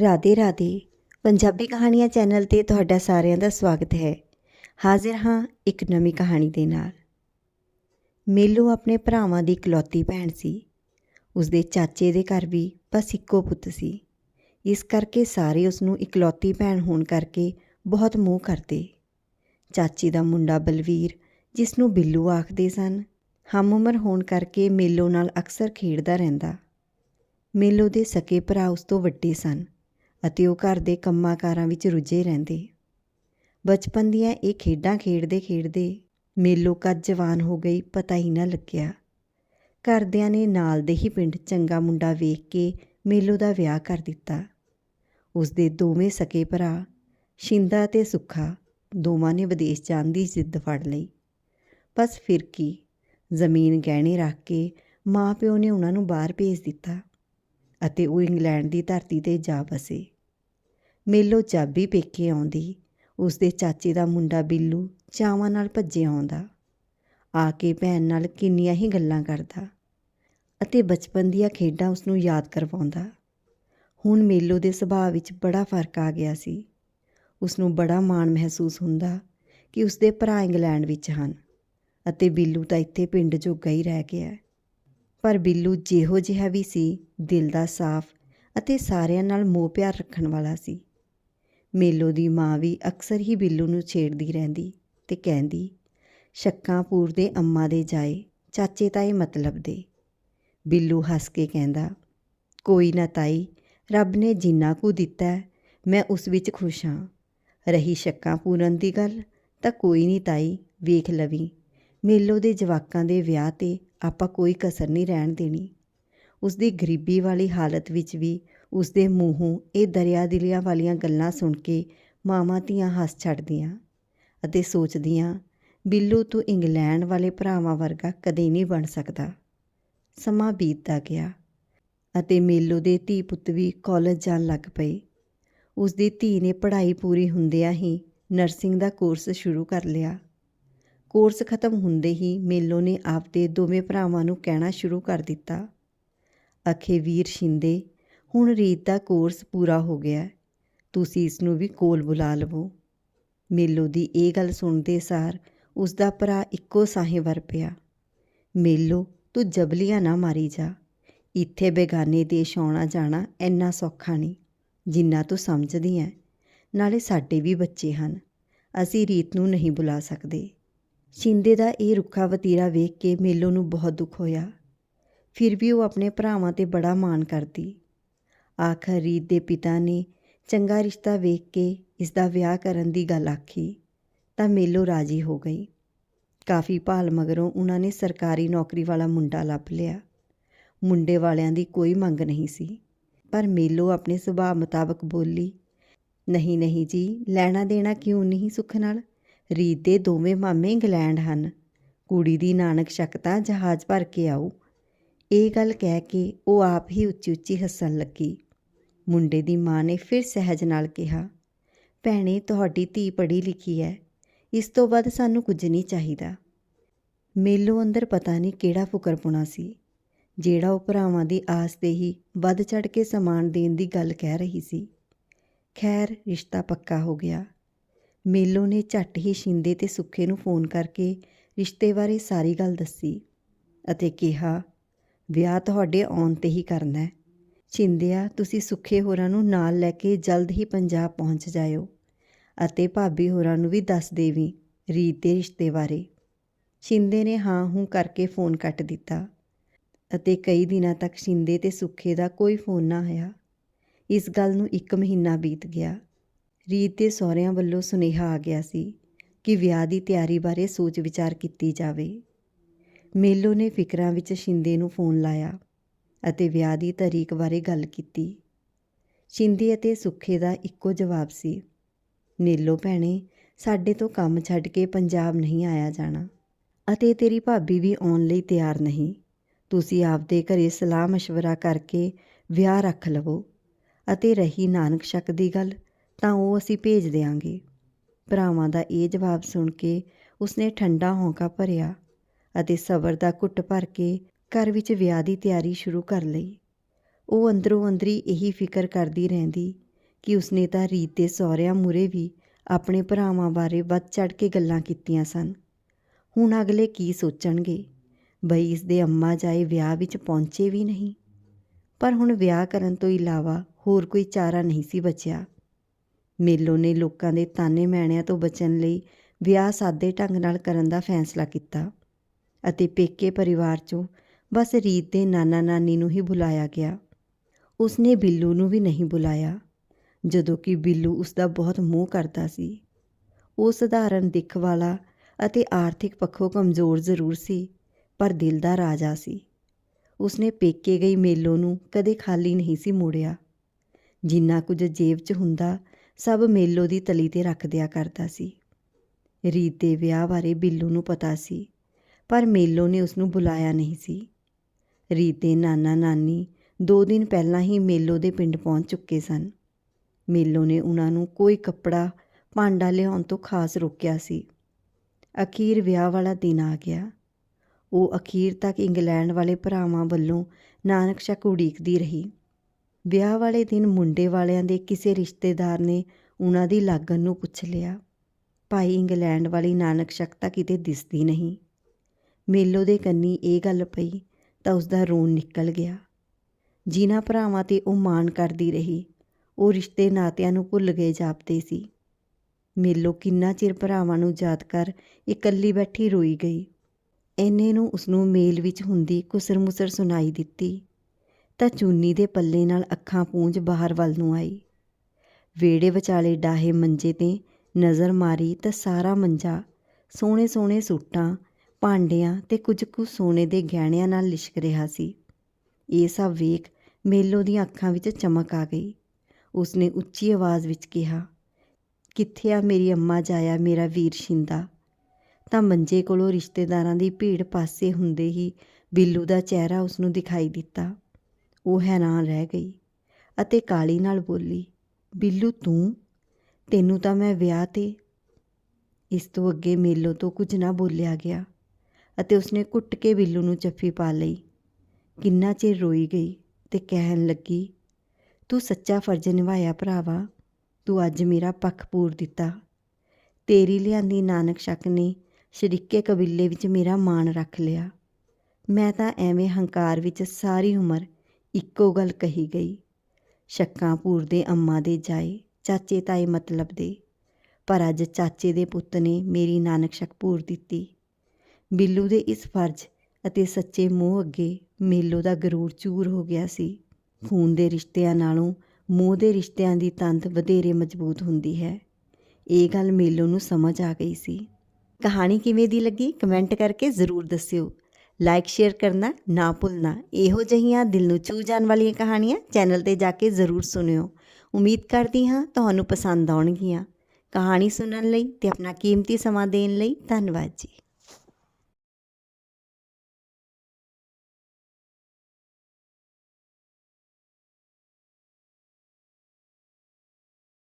ਰਾਧੇ ਰਾਧੇ। ਪੰਜਾਬੀ ਕਹਾਣੀਆਂ ਚੈਨਲ ਤੇ ਤੁਹਾਡਾ ਸਾਰਿਆਂ ਦਾ ਸਵਾਗਤ ਹੈ। ਹਾਜ਼ਰ ਹਾਂ ਇੱਕ ਨਵੀਂ ਕਹਾਣੀ ਦੇ ਨਾਲ। ਮੇਲੋ ਆਪਣੇ ਭਰਾਵਾਂ ਦੀ ਇਕਲੌਤੀ ਭੈਣ ਸੀ। ਉਸਦੇ ਚਾਚੇ ਦੇ ਘਰ ਵੀ ਬਸ ਇੱਕੋ ਪੁੱਤ ਸੀ। ਇਸ ਕਰਕੇ ਸਾਰੇ ਉਸ ਨੂੰ ਇਕਲੌਤੀ ਭੈਣ ਹੋਣ ਕਰਕੇ ਬਹੁਤ ਮੋਹ ਕਰਦੇ। ਚਾਚੀ ਦਾ ਮੁੰਡਾ ਬਲਵੀਰ, ਜਿਸ ਨੂੰ ਬਿੱਲੂ ਆਖਦੇ ਸਨ, ਹਮ ਉਮਰ ਹੋਣ ਕਰਕੇ ਮੇਲੋ ਨਾਲ ਅਕਸਰ ਖੇਡਦਾ ਰਹਿੰਦਾ। ਮੇਲੋ ਦੇ ਸਕੇ ਭਰਾ ਉਸ ਤੋਂ ਵੱਡੇ ਸਨ। ਅਤੇ ਉਹ ਘਰ ਦੇ ਕੰਮਾਂ ਕਾਰਾਂ ਵਿੱਚ ਰੁੱਝੇ ਰਹਿੰਦੇ। ਬਚਪਨ ਦੀਆਂ ਇਹ ਖੇਡਾਂ ਖੇਡਦੇ ਖੇਡਦੇ ਮੇਲੋ ਕਦ ਜਵਾਨ ਹੋ ਗਈ, ਪਤਾ ਹੀ ਨਾ ਲੱਗਿਆ। ਘਰਦਿਆਂ ਨੇ ਨਾਲ ਦੇ ਹੀ ਪਿੰਡ ਚੰਗਾ ਮੁੰਡਾ ਵੇਖ ਕੇ ਮੇਲੋ ਦਾ ਵਿਆਹ ਕਰ ਦਿੱਤਾ। ਉਸ ਦੇ ਦੋਵੇਂ ਸਕੇ ਭਰਾ, ਸ਼ਿੰਦਾ ਤੇ ਸੁੱਖਾ, ਦੋਵਾਂ ਨੇ ਵਿਦੇਸ਼ ਜਾਣ ਦੀ ਜ਼ਿੱਦ ਫੜ ਲਈ। ਬਸ ਫਿਰ ਕੀ, ਜ਼ਮੀਨ ਗਹਿਣੇ ਰੱਖ ਕੇ ਮਾਂ ਪਿਓ ਨੇ ਉਹਨਾਂ ਨੂੰ ਬਾਹਰ ਭੇਜ ਦਿੱਤਾ ਅਤੇ ਉਹ ਇੰਗਲੈਂਡ ਦੀ ਧਰਤੀ ਤੇ ਜਾ ਬਸੇ ਮੇਲੋ ਚਾਬੀ ਪੇਕੇ ਆਉਂਦੀ। ਉਸ ਦੇ ਚਾਚੇ ਦਾ ਮੁੰਡਾ ਬਿੱਲੂ ਚਾਵਾਂ ਨਾਲ ਭੱਜੇ ਆਉਂਦਾ। ਆ ਕੇ ਭੈਣ ਨਾਲ ਕਿੰਨੀਆਂ ਹੀ ਗੱਲਾਂ ਕਰਦਾ ਅਤੇ ਬਚਪਨ ਦੀਆਂ ਖੇਡਾਂ ਉਸ ਨੂੰ ਯਾਦ ਕਰਵਾਉਂਦਾ। ਹੁਣ ਮੇਲੋ ਦੇ ਸੁਭਾਅ ਵਿੱਚ ਬੜਾ ਫ਼ਰਕ ਆ ਗਿਆ ਸੀ। ਉਸ ਨੂੰ ਬੜਾ ਮਾਣ ਮਹਿਸੂਸ ਹੁੰਦਾ ਕਿ ਉਸ ਦੇ ਭਰਾ ਇੰਗਲੈਂਡ ਵਿੱਚ ਹਨ ਅਤੇ ਬਿੱਲੂ ਤਾਂ ਇੱਥੇ ਪਿੰਡ ਜੋਗਾ ਹੀ ਰਹਿ ਗਿਆ। ਪਰ ਬਿੱਲੂ ਜਿਹੋ ਜਿਹਾ ਵੀ ਸੀ, ਦਿਲ ਦਾ ਸਾਫ਼ ਅਤੇ ਸਾਰਿਆਂ ਨਾਲ ਮੋਹ ਪਿਆਰ ਰੱਖਣ ਵਾਲਾ ਸੀ। ਮੇਲੋ ਦੀ ਮਾਂ ਵੀ ਅਕਸਰ ਹੀ ਬਿੱਲੂ ਨੂੰ ਛੇੜਦੀ ਰਹਿੰਦੀ ਤੇ ਕਹਿੰਦੀ ਸ਼ੱਕਾਂਪੂਰ ਦੇ ਅੰਮਾ ਦੇ ਜਾਏ, ਚਾਚੇ ਤਾਏ ਮਤਲਬ ਦੇ। ਬਿੱਲੂ ਹੱਸ ਕੇ ਕਹਿੰਦਾ, ਕੋਈ ਨਾ ਤਾਈ, ਰੱਬ ਨੇ ਜਿੰਨਾ ਕੁ ਦਿੱਤਾ, ਮੈਂ ਉਸ ਵਿੱਚ ਖੁਸ਼ ਹਾਂ। ਰਹੀ ਸ਼ੱਕਾਂ ਪੂਰਨ ਦੀ ਗੱਲ, ਤਾਂ ਕੋਈ ਨਹੀਂ ਤਾਈ, ਵੇਖ ਲਵੀ। ਮੇਲੋ ਦੇ ਜਵਾਕਾਂ ਦੇ ਵਿਆਹ ਤੇ ਆਪਾਂ ਕੋਈ ਕਸਰ ਨਹੀਂ ਰਹਿਣ ਦੇਣੀ। ਉਸ ਦੀ ਗਰੀਬੀ ਵਾਲੀ ਹਾਲਤ ਵਿੱਚ ਵੀ ਉਸ ਦੇ ਮੂੰਹੋਂ ਇਹ ਦਰਿਆ ਦਿਲਿਆਂ ਵਾਲੀਆਂ ਗੱਲਾਂ ਸੁਣ ਕੇ ਮਾਵਾਂ ਧੀਆਂ ਹੱਸ ਛੱਡਦੀਆਂ ਅਤੇ ਸੋਚਦੀਆਂ, ਬਿੱਲੂ, ਤੂੰ ਇੰਗਲੈਂਡ ਵਾਲੇ ਭਰਾਵਾਂ ਵਰਗਾ ਕਦੇ ਨਹੀਂ ਬਣ ਸਕਦਾ। ਸਮਾਂ ਬੀਤਦਾ ਗਿਆ ਅਤੇ ਮੇਲੋ ਦੇ ਧੀ ਪੁੱਤ ਵੀ ਕਾਲਜ ਜਾਣ ਲੱਗ ਪਏ। ਉਸ ਦੀ ਧੀ ਨੇ ਪੜ੍ਹਾਈ ਪੂਰੀ ਹੁੰਦਿਆਂ ਹੀ ਨਰਸਿੰਗ ਦਾ ਕੋਰਸ ਸ਼ੁਰੂ ਕਰ ਲਿਆ। ਕੋਰਸ ਖਤਮ ਹੁੰਦੇ ਹੀ ਮੇਲੋ ਨੇ ਆਪਦੇ ਦੋਵੇਂ ਭਰਾਵਾਂ ਨੂੰ ਕਹਿਣਾ ਸ਼ੁਰੂ ਕਰ ਦਿੱਤਾ। ਅਖੇ ਵੀਰ ਸ਼ਿੰਦੇ ਹੁਣ ਰੀਤ ਦਾ ਕੋਰਸ ਪੂਰਾ ਹੋ ਗਿਆ ਤੁਸੀਂ ਇਸ ਨੂੰ ਵੀ ਕੋਲ ਬੁਲਾ ਲਵੋ। ਮੇਲੋ ਦੀ ਇਹ ਗੱਲ ਸੁਣਦੇ ਸਾਰ ਉਸ ਦਾ ਭਰਾ ਇੱਕੋ ਸਾਹੇ ਵਰ ਪਿਆ। ਮੇਲੋ, ਤੂੰ ਜਬਲੀਆਂ ਨਾ ਮਾਰੀ ਜਾ। ਇੱਥੇ ਬੇਗਾਨੇ ਦੇਸ਼ ਆਉਣਾ ਜਾਣਾ ਇੰਨਾ ਸੌਖਾ ਨਹੀਂ, ਜਿੰਨਾ ਤੂੰ ਸਮਝਦੀ ਐ ਨਾਲੇ ਸਾਡੇ ਵੀ ਬੱਚੇ ਹਨ। ਅਸੀਂ ਰੀਤ ਨੂੰ ਨਹੀਂ ਬੁਲਾ ਸਕਦੇ। ਸ਼ਿੰਦੇ ਦਾ ਇਹ ਰੁੱਖਾ ਵਤੀਰਾ ਵੇਖ ਕੇ ਮੇਲੋ ਨੂੰ ਬਹੁਤ ਦੁੱਖ ਹੋਇਆ। ਫਿਰ ਵੀ ਉਹ ਆਪਣੇ ਭਰਾਵਾਂ ਤੇ ਬੜਾ ਮਾਣ ਕਰਦੀ। ਆਖਰ ਰੀਤ ਦੇ ਪਿਤਾ ਨੇ ਚੰਗਾ ਰਿਸ਼ਤਾ ਵੇਖ ਕੇ ਇਸ ਦਾ ਵਿਆਹ ਕਰਨ ਦੀ ਗੱਲ ਆਖੀ, ਤਾਂ ਮੇਲੋ ਰਾਜੀ ਹੋ ਗਈ। ਕਾਫੀ ਭਾਲ ਮਗਰੋਂ ਉਹਨਾਂ ਨੇ ਸਰਕਾਰੀ ਨੌਕਰੀ ਵਾਲਾ ਮੁੰਡਾ ਲੱਭ ਲਿਆ। ਮੁੰਡੇ ਵਾਲਿਆਂ ਦੀ ਕੋਈ ਮੰਗ ਨਹੀਂ ਸੀ, ਪਰ ਮੇਲੋ ਆਪਣੇ ਸੁਭਾਅ ਮੁਤਾਬਕ ਬੋਲੀ, ਨਹੀਂ ਨਹੀਂ ਜੀ, ਲੈਣਾ ਦੇਣਾ ਕਿਉਂ ਨਹੀਂ ਸੁੱਖ ਨਾਲ? ਰੀਤ ਦੇ ਦੋਵੇਂ ਮਾਮੇ ਇੰਗਲੈਂਡ ਹਨ। ਕੁੜੀ ਦੀ ਨਾਨਕ ਸ਼ਕਤਾ ਜਹਾਜ਼ ਭਰ ਕੇ ਆਉ ਇਹ ਗੱਲ ਕਹਿ ਕੇ ਉਹ ਆਪ ਹੀ ਉੱਚੀ ਉੱਚੀ ਹੱਸਣ ਲੱਗੀ। ਮੁੰਡੇ ਦੀ ਮਾਂ ਨੇ ਫਿਰ ਸਹਿਜ ਨਾਲ ਕਿਹਾ, ਭੈਣੇ, ਤੁਹਾਡੀ ਧੀ ਪੜ੍ਹੀ ਲਿਖੀ ਹੈ ਇਸ ਤੋਂ ਵੱਧ ਸਾਨੂੰ ਕੁਝ ਨਹੀਂ ਚਾਹੀਦਾ। ਮੇਲੋ ਅੰਦਰ ਪਤਾ ਨਹੀਂ ਕਿਹੜਾ ਫੁਕਰਪੁਣਾ ਸੀ, ਜਿਹੜਾ ਉਹ ਭਰਾਵਾਂ ਦੀ ਆਸ ਤੇ ਹੀ ਵੱਧ ਚੜ ਕੇ ਸਮਾਨ ਦੇਣ ਦੀ ਗੱਲ ਕਹਿ ਰਹੀ ਸੀ। ਖੈਰ, ਰਿਸ਼ਤਾ ਪੱਕਾ ਹੋ ਗਿਆ। ਮੇਲੋ ਨੇ ਝੱਟ ਹੀ ਸ਼ਿੰਦੇ ਤੇ ਸੁੱਖੇ ਨੂੰ ਫੋਨ ਕਰਕੇ ਰਿਸ਼ਤੇ ਬਾਰੇ ਸਾਰੀ ਗੱਲ ਦੱਸੀ ਅਤੇ ਕਿਹਾ, ਵਿਆਹ ਤੁਹਾਡੇ ਆਉਣ ਤੇ ਹੀ ਕਰਨਾ ਹੈ ਛਿੰਦਿਆ, ਤੁਸੀਂ ਸੁੱਖੇ ਹੋਰਾਂ ਨੂੰ ਨਾਲ ਲੈ ਕੇ ਜਲਦ ਹੀ ਪੰਜਾਬ ਪਹੁੰਚ ਜਾਇਓ। ਅਤੇ ਭਾਬੀ ਹੋਰਾਂ ਨੂੰ ਵੀ ਦੱਸ ਦੇਵੀਂ ਰੀਤ ਦੇ ਰਿਸ਼ਤੇ ਬਾਰੇ। ਸ਼ਿੰਦੇ ਨੇ ਹਾਂ ਹੂੰ ਕਰਕੇ ਫੋਨ ਕੱਟ ਦਿੱਤਾ ਅਤੇ ਕਈ ਦਿਨਾਂ ਤੱਕ ਸ਼ਿੰਦੇ ਤੇ ਸੁੱਖੇ ਦਾ ਕੋਈ ਫੋਨ ਨਾ ਆਇਆ। ਇਸ ਗੱਲ ਨੂੰ ਇੱਕ ਮਹੀਨਾ ਬੀਤ ਗਿਆ। ਰੀਤ ਦੇ ਸਹੁਰਿਆਂ ਵੱਲੋਂ ਸੁਨੇਹਾ ਆ ਗਿਆ ਸੀ ਕਿ ਵਿਆਹ ਦੀ ਤਿਆਰੀ ਬਾਰੇ ਸੋਚ ਵਿਚਾਰ ਕੀਤੀ ਜਾਵੇ। ਮੇਲੋ ਨੇ ਫਿਕਰਾਂ ਵਿੱਚ ਸ਼ਿੰਦੇ ਨੂੰ ਫੋਨ ਲਾਇਆ। ਅਤੇ ਵਿਆਹ ਦੀ ਤਾਰੀਖ ਬਾਰੇ ਗੱਲ ਕੀਤੀ। ਸ਼ਿੰਦੀ ਅਤੇ ਸੁੱਖੇ ਦਾ ਇੱਕੋ ਜਵਾਬ ਸੀ, ਨੀਲੋ ਭੈਣੇ, ਸਾਡੇ ਤੋਂ ਕੰਮ ਛੱਡ ਕੇ ਪੰਜਾਬ ਨਹੀਂ ਆਇਆ ਜਾਣਾ। ਅਤੇ ਤੇਰੀ ਭਾਬੀ ਵੀ ਆਉਣ ਲਈ ਤਿਆਰ ਨਹੀਂ। ਤੁਸੀਂ ਆਪਦੇ ਘਰੇ ਸਲਾਹ مشਵਰਾ ਕਰਕੇ ਵਿਆਹ ਰੱਖ ਲਵੋ। ਅਤੇ ਰਹੀ ਨਾਨਕ ਸ਼ੱਕ ਦੀ ਗੱਲ, ਤਾਂ ਉਹ ਅਸੀਂ ਭੇਜ ਦੇਵਾਂਗੇ ਭਰਾਵਾਂ ਦਾ ਇਹ ਜਵਾਬ ਸੁਣ ਕੇ ਉਸਨੇ ਠੰਡਾ ਹੋਂਕਾ ਭਰਿਆ ਅਤੇ ਸਬਰ ਦਾ ਘੁੱਟ ਭਰ ਕੇ ਘਰ ਵਿੱਚ ਵਿਆਹ ਦੀ ਤਿਆਰੀ ਸ਼ੁਰੂ ਕਰ ਲਈ। ਉਹ ਅੰਦਰੋਂ ਅੰਦਰੀ ਇਹੀ ਫਿਕਰ ਕਰਦੀ ਰਹਿੰਦੀ ਕਿ ਉਸਨੇ ਤਾਂ ਰੀਤ ਦੇ ਸਹੁਰਿਆਂ ਮੂਹਰੇ ਵੀ ਆਪਣੇ ਭਰਾਵਾਂ ਬਾਰੇ ਵੱਧ ਚੜ੍ਹ ਕੇ ਗੱਲਾਂ ਕੀਤੀਆਂ ਸਨ। ਹੁਣ ਅਗਲੇ ਕੀ ਸੋਚਣਗੇ? ਬਈ ਇਸ ਦੇ ਅੰਮਾ ਜਾਏ ਵਿਆਹ ਵਿੱਚ ਪਹੁੰਚੇ ਵੀ ਨਹੀਂ। ਪਰ ਹੁਣ ਵਿਆਹ ਕਰਨ ਤੋਂ ਇਲਾਵਾ ਹੋਰ ਕੋਈ ਚਾਰਾ ਨਹੀਂ ਸੀ ਬਚਿਆ। ਮੇਲੋ ਨੇ ਲੋਕਾਂ ਦੇ ਤਾਨੇ ਮੈਣਿਆਂ ਤੋਂ ਬਚਣ ਲਈ ਵਿਆਹ ਸਾਦੇ ਢੰਗ ਨਾਲ ਕਰਨ ਦਾ ਫੈਸਲਾ ਕੀਤਾ ਅਤੇ ਪੇਕੇ ਪਰਿਵਾਰ 'ਚੋਂ ਬਸ ਰੀਤ ਦੇ ਨਾਨਾ ਨਾਨੀ ਨੂੰ ਹੀ ਬੁਲਾਇਆ ਗਿਆ। ਉਸਨੇ ਬਿੱਲੂ ਨੂੰ ਵੀ ਨਹੀਂ ਬੁਲਾਇਆ। ਜਦੋਂ ਕਿ ਬਿੱਲੂ ਉਸ ਦਾ ਬਹੁਤ ਮੋਹ ਕਰਦਾ ਸੀ। ਉਹ ਸਧਾਰਨ ਦਿੱਖ ਵਾਲਾ ਅਤੇ ਆਰਥਿਕ ਪੱਖੋਂ ਕਮਜ਼ੋਰ ਜ਼ਰੂਰ ਸੀ, ਪਰ ਦਿਲ ਦਾ ਰਾਜਾ ਸੀ। ਉਸਨੇ ਪੇਕੇ ਗਈ ਮੇਲੋ ਨੂੰ ਕਦੇ ਖਾਲੀ ਨਹੀਂ ਸੀ ਮੋੜਿਆ। ਜਿੰਨਾ ਕੁਝ ਜੇਬ 'ਚ ਹੁੰਦਾ, ਸਭ ਮੇਲੋ ਦੀ ਤਲੀ ਤੇ ਰੱਖ ਦਿਆ ਕਰਦਾ ਸੀ। ਰੀਤ ਦੇ ਵਿਆਹ ਬਾਰੇ ਬਿੱਲੂ ਨੂੰ ਪਤਾ ਸੀ, ਪਰ ਮੇਲੋ ਨੇ ਉਸ ਨੂੰ ਬੁਲਾਇਆ ਨਹੀਂ ਸੀ। ਰੀਤ ਦੇ ਨਾਨਾ ਨਾਨੀ ਦੋ ਦਿਨ ਪਹਿਲਾਂ ਹੀ ਮੇਲੋ ਦੇ ਪਿੰਡ ਪਹੁੰਚ ਚੁੱਕੇ ਸਨ। ਮੇਲੋ ਨੇ ਉਹਨਾਂ ਨੂੰ ਕੋਈ ਕੱਪੜਾ, ਭਾਂਡਾ ਲਿਆਉਣ ਤੋਂ ਖਾਸ ਰੋਕਿਆ ਸੀ। ਅਖੀਰ ਵਿਆਹ ਵਾਲਾ ਦਿਨ ਆ ਗਿਆ। ਉਹ ਅਖੀਰ ਤੱਕ ਇੰਗਲੈਂਡ ਵਾਲੇ ਭਰਾਵਾਂ ਵੱਲੋਂ ਨਾਨਕ ਸ਼ੱਕ ਉਡੀਕਦੀ ਰਹੀ। ਵਿਆਹ ਵਾਲੇ ਦਿਨ ਮੁੰਡੇ ਵਾਲਿਆਂ ਦੇ ਕਿਸੇ ਰਿਸ਼ਤੇਦਾਰ ਨੇ ਉਹਨਾਂ ਦੀ ਲਾਗਣ ਨੂੰ ਪੁੱਛ ਲਿਆ। ਭਾਈ ਇੰਗਲੈਂਡ ਵਾਲੀ ਨਾਨਕ ਸ਼ੱਕ ਤਾਂ ਕਿਤੇ ਦਿਸਦੀ ਨਹੀਂ। ਮੇਲੋ ਦੇ ਕੰਨੀ ਇਹ ਗੱਲ ਪਈ ਤਾਂ ਉਸ ਦਾ ਰੋਣ ਨਿਕਲ ਗਿਆ। ਜਿਨ੍ਹਾਂ ਭਰਾਵਾਂ ਤੇ ਉਹ ਮਾਣ ਕਰਦੀ ਰਹੀ, ਉਹ ਰਿਸ਼ਤੇ ਨਾਤਿਆਂ ਨੂੰ ਭੁੱਲ ਗਏ ਜਾਪਦੇ ਸੀ। ਮੇਲੋ ਕਿੰਨਾ ਚਿਰ ਭਰਾਵਾਂ ਨੂੰ ਯਾਦ ਕਰ ਇਕੱਲੀ ਬੈਠੀ ਰੋਈ ਗਈ। ਐਨੇ ਨੂੰ ਉਸ ਨੂੰ ਮੇਲ ਵਿੱਚ ਹੁੰਦੀ ਕੁਸਰ-ਮੁਸਰ ਸੁਣਾਈ ਦਿੱਤੀ। ਤਾਂ ਚੂਨੀ ਦੇ ਪੱਲੇ ਨਾਲ ਅੱਖਾਂ ਪੂੰਝ ਬਾਹਰ ਵੱਲ ਨੂੰ ਆਈ। ਵੇੜੇ ਵਿਚਾਲੇ ਡਾਹੇ ਮੰਜੇ ਤੇ ਨਜ਼ਰ ਮਾਰੀ ਤਾਂ ਸਾਰਾ ਮੰਜਾ ਸੋਹਣੇ ਸੋਹਣੇ ਸੂਟਾਂ ਭਾਂਡਿਆਂ ਤੇ ਕੁਝ ਕੁ ਸੋਨੇ ਦੇ ਗਹਿਣਿਆਂ ਨਾਲ ਲਿਸ਼ਕ ਰਿਹਾ ਸੀ। ਇਹ ਸਭ ਵੇਖ ਮੇਲੋ ਦੀਆਂ ਅੱਖਾਂ ਵਿੱਚ ਚਮਕ ਆ ਗਈ। ਉਸਨੇ ਉੱਚੀ ਆਵਾਜ਼ ਵਿੱਚ ਕਿਹਾ, ਕਿੱਥੇ ਆ ਮੇਰੀ ਅੰਮਾ ਜਾਇਆ, ਮੇਰਾ ਵੀਰ ਸ਼ਿੰਦਾ? ਤਾਂ ਮੰਜੇ ਕੋਲੋਂ ਰਿਸ਼ਤੇਦਾਰਾਂ ਦੀ ਭੀੜ ਪਾਸੇ ਹੁੰਦੇ ਹੀ ਬਿੱਲੂ ਦਾ ਚਿਹਰਾ ਉਸ ਨੂੰ ਦਿਖਾਈ ਦਿੱਤਾ। ਉਹ ਹੈਰਾਨ ਰਹਿ ਗਈ ਅਤੇ ਕਾਲੀ ਨਾਲ ਬੋਲੀ, ਬਿੱਲੂ, ਤੂੰ? ਤੈਨੂੰ ਤਾਂ ਮੈਂ ਵਿਆਹ ਤੇ? ਇਸ ਤੋਂ ਅੱਗੇ ਮੇਲੋ ਤੋਂ ਕੁਝ ਨਾ ਬੋਲਿਆ ਗਿਆ। ਅਤੇ ਉਸਨੇ ਕੁੱਟ ਕੇ ਬਿੱਲੂ ਨੂੰ ਜੱਫੀ ਪਾ ਲਈ। ਕਿੰਨਾ ਚਿਰ ਰੋਈ ਗਈ ਤੇ ਕਹਿਣ ਲੱਗੀ, ਤੂੰ ਸੱਚਾ ਫਰਜ਼ ਨਿਭਾਇਆ ਭਰਾਵਾ, ਤੂੰ ਅੱਜ ਮੇਰਾ ਪੱਖ ਪੂਰ ਦਿੱਤਾ। ਤੇਰੀ ਲਿਆਂਦੀ ਨਾਨਕ ਸ਼ੱਕ ਨੇ ਸ਼ਰੀਕੇ ਕਬੀਲੇ ਵਿੱਚ ਮੇਰਾ ਮਾਣ ਰੱਖ ਲਿਆ। ਮੈਂ ਤਾਂ ਐਵੇਂ ਹੰਕਾਰ ਵਿੱਚ ਸਾਰੀ ਉਮਰ ਇੱਕੋ ਗੱਲ ਕਹੀ ਗਈ, ਸ਼ੱਕਾਂ ਪੂਰ ਦੇ ਅੰਮਾ ਦੇ ਜਾਏ, ਚਾਚੇ ਤਾਏ ਮਤਲਬ ਦੇ। ਪਰ ਅੱਜ ਚਾਚੇ ਦੇ ਪੁੱਤ ਨੇ ਮੇਰੀ ਨਾਨਕ ਸ਼ੱਕ ਪੂਰ ਦਿੱਤੀ। ਬਿੱਲੂ ਦੇ ਇਸ ਫਰਜ਼ ਅਤੇ ਸੱਚੇ ਮੋਹ ਅੱਗੇ ਮੇਲੋ ਦਾ ਗਰੂਰ ਚੂਰ ਹੋ ਗਿਆ ਸੀ। ਖੂਨ ਦੇ ਰਿਸ਼ਤਿਆਂ ਨਾਲੋਂ ਮੋਹ ਦੇ ਰਿਸ਼ਤਿਆਂ ਦੀ ਤੰਦ ਵਧੇਰੇ ਮਜ਼ਬੂਤ ਹੁੰਦੀ ਹੈ। ਇਹ ਗੱਲ ਮੇਲੋ ਨੂੰ ਸਮਝ ਆ ਗਈ ਸੀ। ਕਹਾਣੀ ਕਿਵੇਂ ਦੀ ਲੱਗੀ? ਕਮੈਂਟ ਕਰਕੇ ਜ਼ਰੂਰ ਦੱਸਿਓ। ਲਾਈਕ, ਸ਼ੇਅਰ ਕਰਨਾ ਨਾ ਭੁੱਲਣਾ। ਇਹੋ ਜਿਹੀਆਂ ਦਿਲ ਨੂੰ ਛੂ ਜਾਣ ਵਾਲੀਆਂ ਕਹਾਣੀਆਂ ਚੈਨਲ ਤੇ ਜਾ ਕੇ ਜ਼ਰੂਰ ਸੁਣਿਓ। ਉਮੀਦ ਕਰਦੀ ਹਾਂ ਤੁਹਾਨੂੰ ਪਸੰਦ ਆਉਣਗੀਆਂ। ਕਹਾਣੀ ਸੁਣਨ ਲਈ ਤੇ ਆਪਣਾ ਕੀਮਤੀ ਸਮਾਂ ਦੇਣ ਲਈ ਧੰਨਵਾਦ ਜੀ।